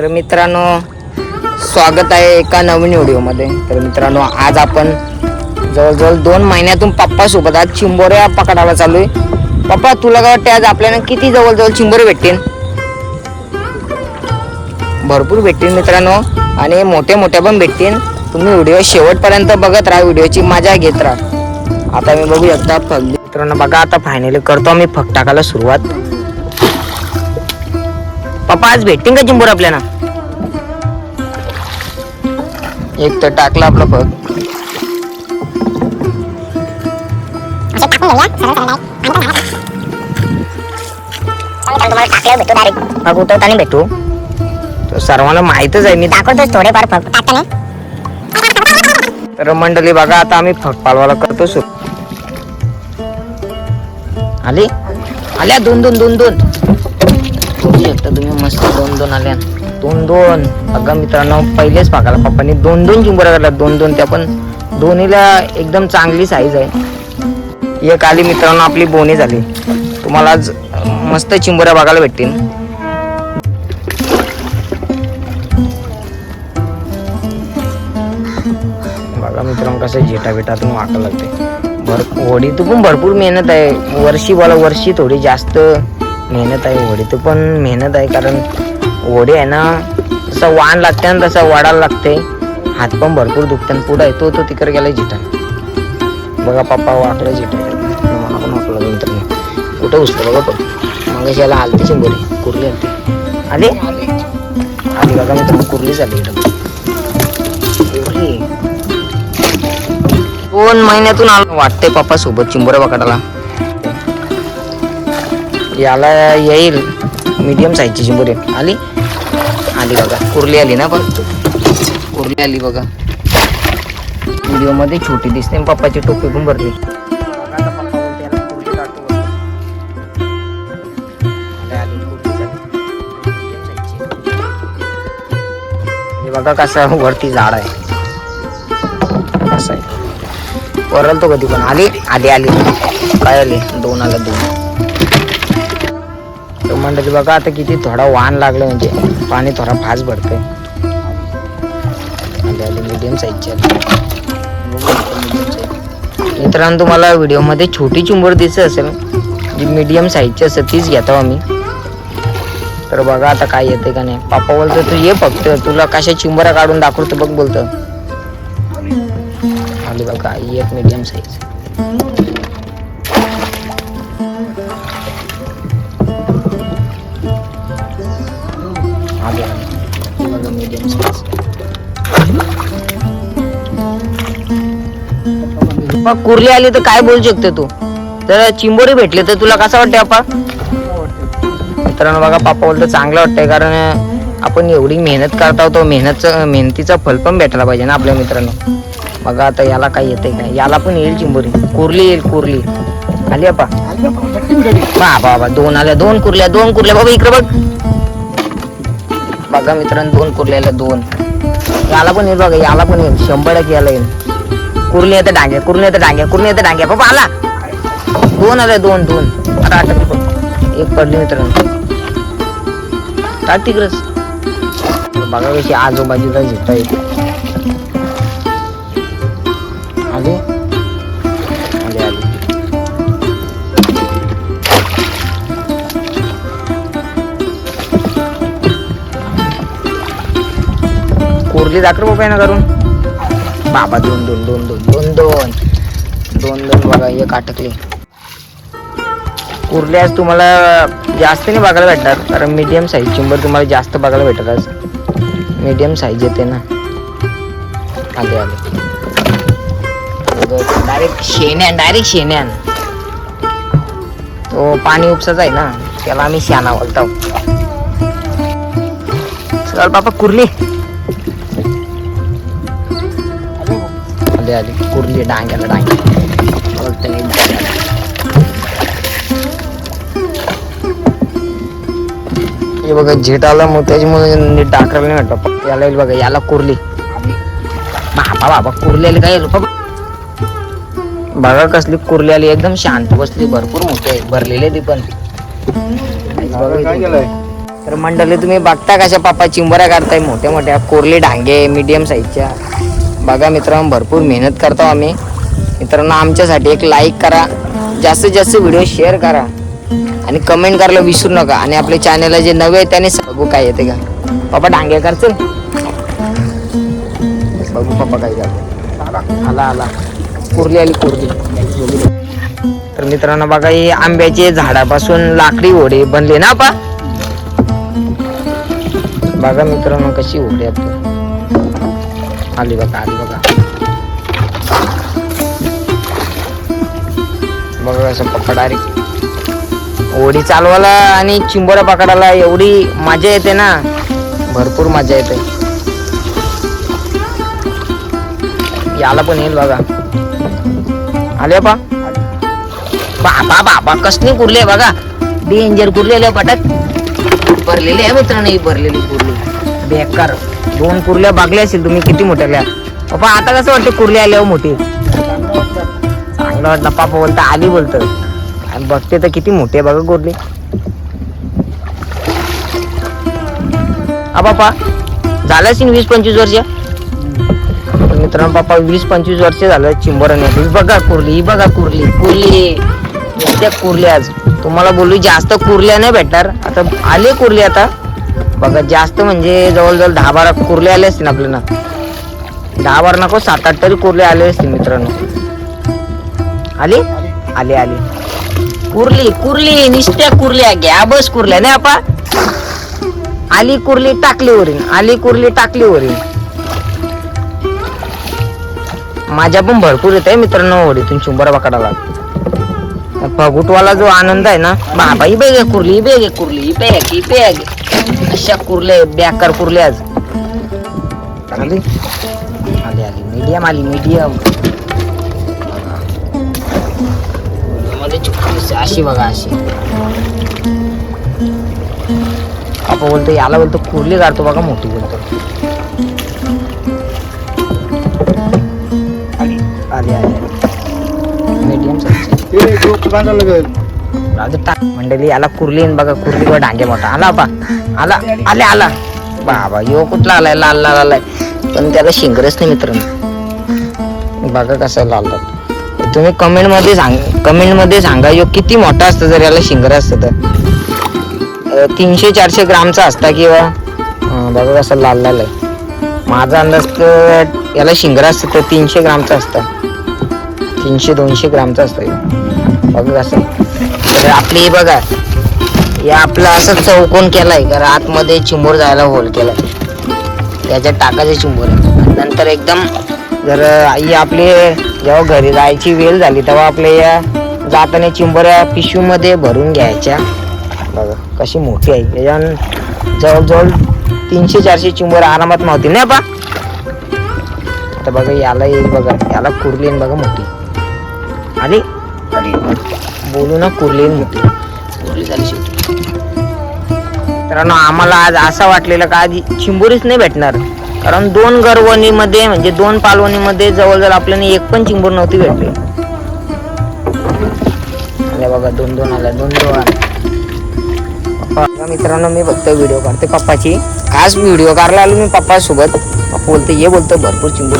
तर मित्रांनो स्वागत आहे एका नवीन व्हिडिओमध्ये. तर मित्रांनो आज आपण जवळजवळ दोन महिन्यातून पप्पासोबत आज चिंबोऱ्या पकडायला चालू आहे पप्पा तुला काय वाटते आज आपल्याला किती जवळजवळ चिंबोरे भेटतील? भरपूर भेटतील मित्रांनो आणि मोठे मोठ्या पण भेटतील. तुम्ही व्हिडिओ शेवटपर्यंत बघत राहा व्हिडिओची मजा घेत राहा. आता मी बघू शकता मित्रांनो बघा आता फायनली करतो मी फक टाकायला सुरुवात. पप्पा आज भेटतील का चिंबोर आपल्याला? एक तर टाकला आपला फक फक उतरताना भेटू तर सर्वांना माहीतच आहे मी दाखवतोच थोडेफार फक्त. टाकताना तर मंडळी बघा आता आम्ही फक पालवाला करतो सुरू. आली? आल्या दोन दोन दोन दोन. बघू तुम्ही मस्त दोन दोन आल्या. दोन दोन अगं मित्रांनो पहिलेच पाकाला पप्पांनी दोन दोन चिंबोऱ्या काढल्या. दोन दोन त्या पण दोन्हीला एकदम चांगली साईज आहे. एक आली मित्रांनो आपली बोनी झाली. तुम्हाला आज मस्त चिंबोऱ्या बघायला भेटतील. बघा मित्रांनो कसं झेटा बिटातून वाटा लागते भर होडीत पण भरपूर मेहनत आहे. वर्षी बोला वर्षी थोडी जास्त मेहनत आहे होडीत पण मेहनत आहे कारण होडी आहे ना जसं वाण लागते आणि तसं वाढायला लागते. हात पण भरपूर दुखते आणि पुढं येतो तो तिकडे गेला झेटा बघा पप्पा वाकडं झेटा मला पण वाकला नंतर कुठं उचलं बघा पण मग याला आलती शिंबोरी कुर्ली आलती. आली? आली बघा मित्रांनो कुर्ली झाली इकडं दोन महिन्यातून आलो? वाटते पप्पा सोबत चिंबोऱ्या पकडायला. याला येईल. मीडियम साईजची चिंबोरी आली? आली बघा. कुर्ली आली ना पण? कुर्ली आली बघा. व्हिडिओमध्ये छोटी दिसते पप्पाची टोपी पण भरली. हे बघा कसं वरती झाड आहे. असं आहे. वरल तो कधी पण. आली? आली आली. काय आली? दोन आलं दोन. तर मंडळी बघा आता किती थोडा वाहन लागलं म्हणजे पाणी थोडा फास्ट भरतंय. आली आली मीडियम साईजची मित्रांनो तुम्हाला व्हिडिओमध्ये छोटी चुंबर दिसत असेल जी मीडियम साईजची असेल तीच घेतो आम्ही. तर बघा आता काय येते का नाही. पापा बोलतो तू ये फक्त तुला कशा चुंबरा काढून दाखवतो बघ बोलतं. आली बघा एक मीडियम साईज मग कुर्ली आली तर काय बोलू शकते तू? जर चिंबोरी भेटली तर तुला कसं वाटते आपा मित्रांनो बघा पापा बोलतो चांगलं वाटतंय कारण आपण एवढी मेहनत करता आहोत मेहनतचं मेहनतीचा फल पण भेटला पाहिजे ना आपल्या मित्रांनो. बघा आता याला काय येते काय? याला पण येईल चिंबोरी कुर्ली येईल कुर्ली. आली आपा बा बाबा दोन आल्या दोन कुर्ल्या दोन कुर्ल्या. बाबा इकडे बघ. बघा मित्रांनो दोन कुर्ल्या दोन. याला पण येईल बघा याला पण येईल. शंभर टक्के याला येईल. कुर्ली येते डांगे कुर्ली येते डांगे कुर्ली येते डांगे. बाबा आला. दोन आले दोन दोन. आता एक पडली मित्रांनो. टाक तिकडच. बघा कशी आजूबाजूला झेपता येते. आले? आले आले. कोरली दाखर बाबा ना करून बाबा दोन दोन दोन दोन दोन दोन. दोन दोन बघा एक अटकले कुर्ल्यास तुम्हाला जास्त नाही बघायला भेटणार कारण मीडियम साईज चिंबर तुम्हाला जास्त बघायला भेटत आज. मीडियम साईज येते ना. आले आले. डायरेक्ट शेण्यान डायरेक्ट शेण्यान. तो पाणी उपसाचा आहे ना त्याला आम्ही शाना बोलतो. चल बाबा कुर्ली. आले आले. कुर्ली डांग्याला डांग्या. हे बघा झेट आला मग त्याच्यामुळे नीट टाकायला नाही याला येईल बघा याला कुर्ली. बाबा बाबा कुर्ली आली काय? बाबा बघा कसली कुर्ली आली. एकदम शांत बसली. भरपूर मोठी भरलेली आहे ती पण. तर मंडळी तुम्ही बघता कशा पापा चिंबऱ्या काढताय? मोठ्या मोठ्या कोरले डांगे मीडियम साईजच्या बघा मित्रांनो भरपूर मेहनत करतो आम्ही. मित्रांनो आमच्यासाठी एक लाईक करा. जास्तीत जास्त व्हिडिओ शेअर करा. आणि कमेंट करायला विसरू नका. आणि आपल्या चॅनलला जे नवे आहे त्याने बघू काय येते का पप्पा डांगे करचल बघू पप्पा काय करतो आला आला. कुरली आली कुरली. तर मित्रांनो बघा हे आंब्याचे झाडापासून लाकडी ओढे बनले ना पा? बघा मित्रांनो कशी ओढे आपली आली बघा आली बघा. बघा असं पप्पा ओढी चालवायला आणि चिंबोरा पकडायला एवढी मजा येते ना. भरपूर मजा येते. याला पण येईल बघा. आले पा बाबा बाबा कसली कुरले आहे बघा. डेंजर कुरलेले पटक भरलेली आहे मित्रांनो ही भरलेली कुरली. बेकार. दोन कुर्ल्या बागल्या असेल तुम्ही किती मोठ्या पप्पा आता कसं वाटतं कुर्ल्या आल्यावर मोठी? चांगलं वाटलं पापा बोलता आली बोलतं. आणि बघते तर किती मोठी आहे बघा कुर्ली. हा पापा झालं असेल वीस पंचवीस वर्ष? मित्रांनो पापा वीस पंचवीस वर्ष झालं चिंबोराने ही बघा कुर्ली ही बघा कुर्ली कुर्ली. त्या कुर्ली आज. तुम्हाला बोलू जास्त कुर्ल्या नाही भेटणार. आता आले कुर्ली आता. बघा जास्त म्हणजे जवळजवळ दहा बारा कुर्ले आले असतील आपल्याला दहा बारा नको सात आठ तरी कुर्ले आले असतील मित्रांनो. आले? आले आले. कुर्ली कुर्ली निष्ट्या कुर्ल्या घ्या बस कुर्ल्या नाही आपा? आली कुर्ली टाकली वरील आली कुर्ली टाकली वरील माझ्या पण भरपूर येत आहे मित्रांनो ओढीतून शंभर पकडाला फगुटवाला जो आनंद आहे ना बाबा ही बेग कुर्ली ही बेग कुर्ली ही बेग ही बेग. अशा कुरले बॅकर कुर्ले आज. आली? आली आली. मीडियम आली मीडियम अशी बघा अशी. आपण बोलतो याला बोलतो कुर्ली काढतो बघा मोठी बोलतो. आली आली आली. मीडियम साईज राजू टाक. मंडळी याला कुर्ली बघा कुर्ली व डांगे मोठा. आला बा. आला. आले आला. बाबा यो कुठला आलाय? लाल लाल आलाय. पण त्याला शिंगरच नाही मित्रांनो. बघा कसं लाल लाल. तुम्ही कमेंटमध्ये सांग कमेंटमध्ये सांगा यो किती मोठा असतं जर याला शिंगर असतं तर. तीनशे चारशे ग्रामचा असता किंवा अं, बघा कसं लाल लाल आहे. माझा अंदाज तर याला शिंगर असतं तर तीनशे ग्रामचा असतं. तीनशे दोनशे ग्रामचा असतं हे. बघा कसं. तर आपली बघा. हे आपलं असं चौकोन केलाय कारण आतमध्ये चिंबोर जायला होल केलाय. त्याच्यात टाकायचे चिंबोर. नंतर एकदम जर आई आपली जेव्हा घरी जायची वेळ झाली तेव्हा आपल्या या जाताना चिंबोऱ्या पिशवीमध्ये भरून घ्यायच्या. बघा कशी मोठी आहे. त्याच्यावर जवळजवळ तीनशे चारशे चिंबोऱ्या आरामात नव्हती ना बा? आता बघा याला येईल बघा याला कुरली बघा मोठी. आणि बोलू ना कुरली होती कुरली झाली शेवटी. मित्रांनो आम्हाला आज असं वाटलेलं का आज चिंबोरीच नाही भेटणार. कारण दोन गरवणीमध्ये म्हणजे दोन पालवणीमध्ये जवळजवळ आपल्याला एक पण चिंबोर नव्हती भेटली. आल्या बघा दोन दोन आल्या दोन दोन आल्या. पप्पा मित्रांनो मी फक्त व्हिडिओ काढते पप्पाची. आज व्हिडिओ काढला आलो मी पप्पासोबत. पप्पा बोलते ये बोलतो भरपूर चिंबोर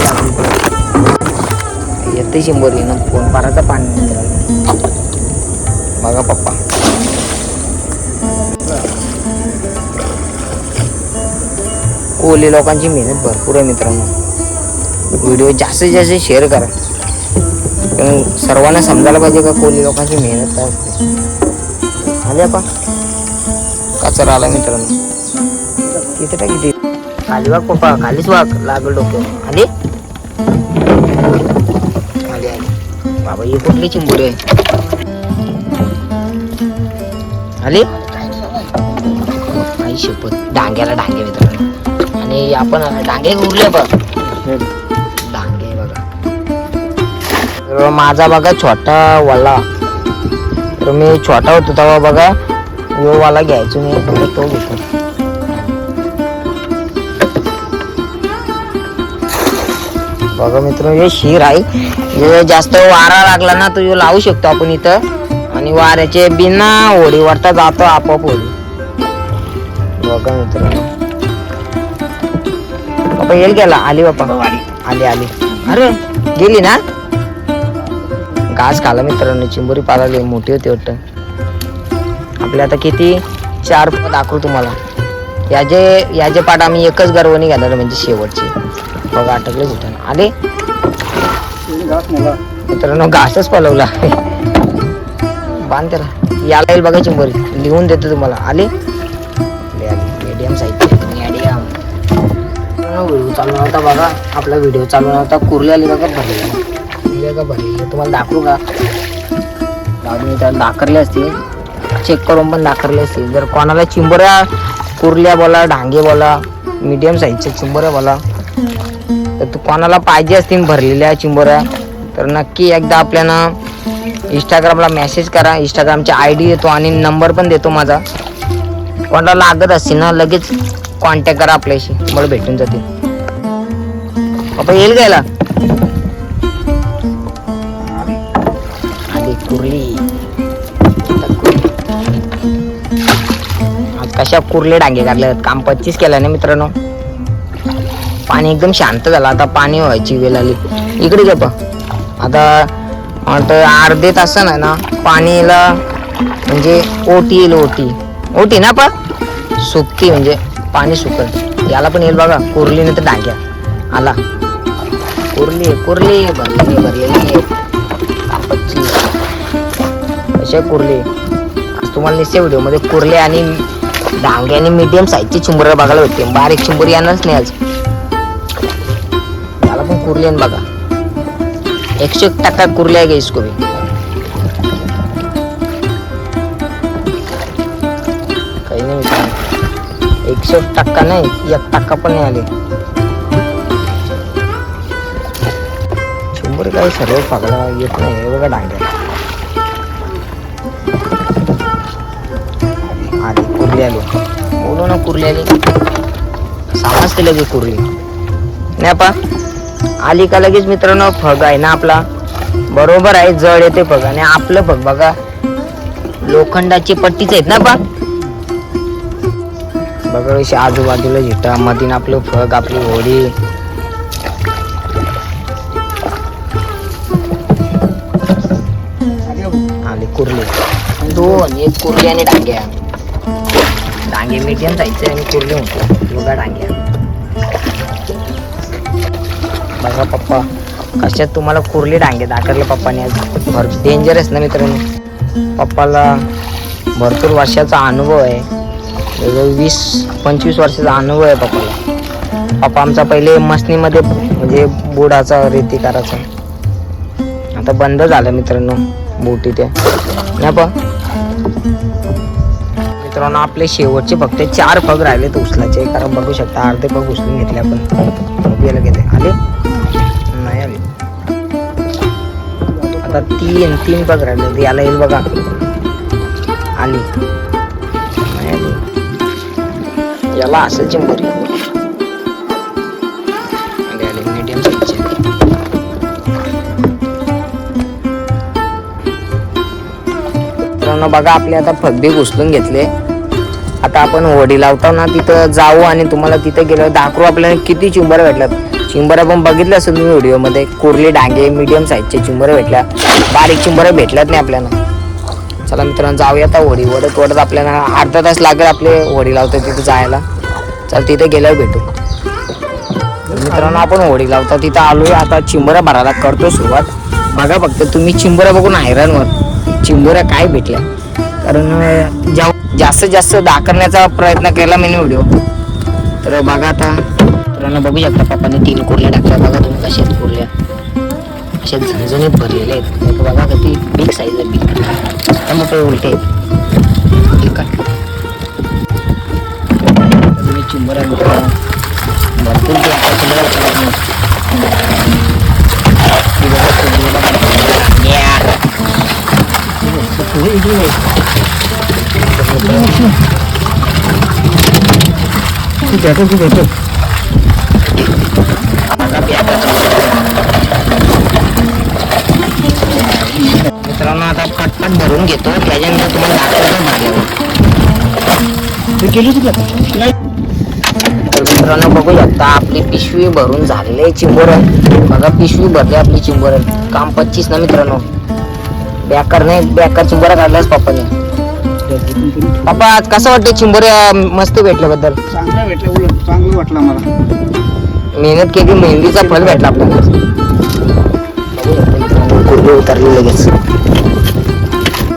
येते चिंबोरी ना फोन पाराचा पाणी बघा पप्पा. ओली लोकांची मेहनत भरपूर आहे मित्रांनो. व्हिडिओ जास्तीत जास्त शेअर करा. कारण सर्वांना समजायला पाहिजे का कोली लोकांची मेहनत काय असते आले पा कचरा आला मित्रांनो. किती टाक किती? खाली वाघ पप्पा. खालीच वाग लागल डोक्यावर. खाली? खाली आली बाबा ही कुठली चिंबुरी आहे? आले आई शपथ. डांग्याला डांगे मित्रांनो आणि आपण डांगे उरले बघ. डांगे बघा. माझा बघा छोटा वाला तर मी छोटा होतो तेव्हा बघा यो वाला घ्यायचो मी. तो घेतो. बघा मित्र हे शिर आहे. जास्त वारा लागला ना तर लावू शकतो आपण इथं. आणि वाऱ्याचे बिना होडी जातो आपोआप होडी. बघा मित्रांनो. बापा येईल गेला. आली बाप्पा. आली आली. अरे गेली ना? घास खाला मित्रांनो. चिंबोरी पाळाली मोठी होती वाटतं. आपल्या आता किती? चार दाखवू तुम्हाला. याचे याचे पाठ आम्ही एकच गर्वणी घेणार म्हणजे शेवटची. बघा आटकले कुठं आले? मित्रांनो घासच पलवला. बांध त्याला याला येईल बघा चेंबर लिहून देतो तुम्हाला. आले? मीडियम साईजचे मीडियम व्हिडिओ चालू नव्हता बघा. आपला व्हिडिओ चालू नव्हता. कुर्ली आली बघा भरलेला कुर्ली का भरलेली तुम्हाला दाखवू का? जाऊन मी त्याला दाखरले असतील चेक करून पण दाखरले असतील जर कोणाला चिंबोऱ्या कुर्ल्या बोला डांगे बोला मीडियम साईजच्या चिंबोऱ्या बोला तर तू कोणाला पाहिजे असतील भरलेल्या चिंबोऱ्या तर नक्की एकदा आपल्याला इंस्टाग्रामला मेसेज करा. इंस्टाग्रामची आय डी देतो आणि नंबर पण देतो माझा. कोणाला लागत असतील ना लगेच कॉन्टॅक्ट करा आपल्याशी. मला भेटून जाते पप्पा येईल गायला आली कुर्ली. आज कशा कुर्ले डांगे काढले काम पच्चीस केलं ना मित्रांनो. पाणी एकदम शांत झालं. आता पाणी व्हायची वेळ आली. इकडे गप आता तर अर्धे तासन आहे ना पाणीला म्हणजे ओटी येईल ओटी. ओटी ना पण? सुकी म्हणजे पाणी सुकल याला पण येईल बघा कुर्ली नाही तर डांग्या. आला. कुर्ली कुर्ली भरलेली भरलेली. असे अशा कुर्ली. तुम्हाला निश्चय व्हिडिओमध्ये कुर्ले आणि डांगे आणि मीडियम साईजची चिंबुऱ्या बघायला भेटते बारीक चिंबुरी येणारच नाही आज. याला पण कुर्ली आहे बघा. एकशे एक टक्का कुरल्या आहे इसको भी काही नाही मित्रांनो एकशे एक टक्का नाही एक टक्का पण नाही आले. शंभर काही सर्व पगला येत नाही हे बघा डांग्या. आली कुर्ली आली. बोलू ना कुर्ली आली. समजते लगे कुर्ली. नाही पा. आली का लगेच मित्रांनो? फग आहे ना आपला. बरोबर आहे जड येते फग. आणि आपलं फग बघा. लोखंडाची पट्टीच आहेत ना पण बघा अशी आजूबाजूला झिटा मधीन आपलं फग आपली होडी. आली कुर्ली. दोन एक कुर्ली आणि डांग्या. डांगे मीडियम जायचे आणि कुर्ली होतो बघा डांग्या. बघा पप्पा कशात तुम्हाला कुर्ली डांगे दाखवले पप्पाने आज. भरपूर डेंजरस ना मित्रांनो. पप्पाला भरपूर वर्षाचा अनुभव आहे. वीस पंचवीस वर्षाचा अनुभव आहे पप्पाला. पप्पा आमचा पहिले मसनीमध्ये म्हणजे बुडाचा रेती करायचा आता बंद झालं मित्रांनो बोटी ते नाही पा. मित्रांनो आपले शेवटचे फक्त चार पग राहिलेत उचलाचे कारण बघू शकता अर्धे पग उचलून घेतले आपण. गेले गेले. आले? नाही आले. आता तीन तीन पग राहिले. याला येईल बघा. आली. नाही आली. याला असं चिंबरी. आली आली. मीडियम साईजची मित्रांनो बघा आपले आता फब्बे घुसलून घेतले. आता आपण होडी लावतो ना तिथं जाऊ आणि तुम्हाला तिथं गेल्यावर दाखवू. आपल्याला किती चिंबऱ्या भेटल्यात. चिंबऱ्या पण बघितल्या असेल तुम्ही व्हिडिओमध्ये कुर्ली डांगे मीडियम साईजचे चिंबऱ्या भेटल्या. बारीक चिंबऱ्या भेटल्यात नाही आपल्याला. चला मित्रांनो जाऊया आता होडी वडत वडत आपल्याला अर्धा तास लागेल आपले होडी लावतो तिथं जायला. चल तिथे गेल्यावर भेटू. मित्रांनो आपण होडी लावतो तिथं आलो आता चिंबऱ्या भरायला करतो सुरुवात. बघा फक्त तुम्ही चिंबऱ्या बघून हैराणवर चिंबऱ्या काय भेटल्या? कारण अं, जा- जास्तीत जास्त दाखवण्याचा प्रयत्न केला मी व्हिडिओ तर बघा आता मित्रांनो बघू शकता पप्पाने तीन कुर्ल्या टाकल्या. बघा तुम्ही कशा आहेत कुर्ल्या. अशा झणझणीत भरलेल्या आहेत. बघा किती बिग साईज आहे बिग मोठे उलटे आहेत ठीक आहे. मित्रांनो आता पटपट भरून घेतो. त्याच्यानंतर तुम्हाला दाखवतो तर मित्रांनो बघू शकता आपली पिशवी भरून झालेली आहे चिंबोर. बघा पिशवी भरली आपली चिंबोर. काम पच्चीस ना मित्रांनो? बेकार नाही बेकार चिंबोरा काढलाच पप्पाने पप्पा कसं वाटतं चिंबोऱ्या मस्त भेटल्याबद्दल? भेटलं उलट चांगलं वाटलं मला. मेहनत केली मेहंदीचा फल भेटला आपल्याला. उतरली लगेच?